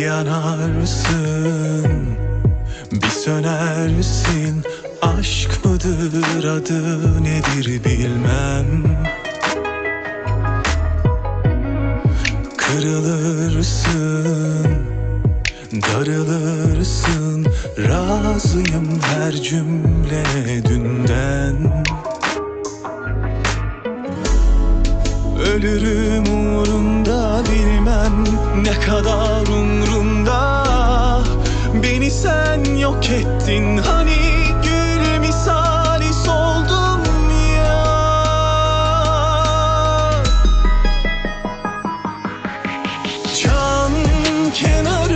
yanarsın Bir sönersin. Aşk mıdır adı nedir bilmem. Kırılırsın Darılırsın. Razıyım her cümle dünden. Ölürüm ne kadar umrumda. Beni sen yok ettin. Hani gül misali soldum ya. Can kenarı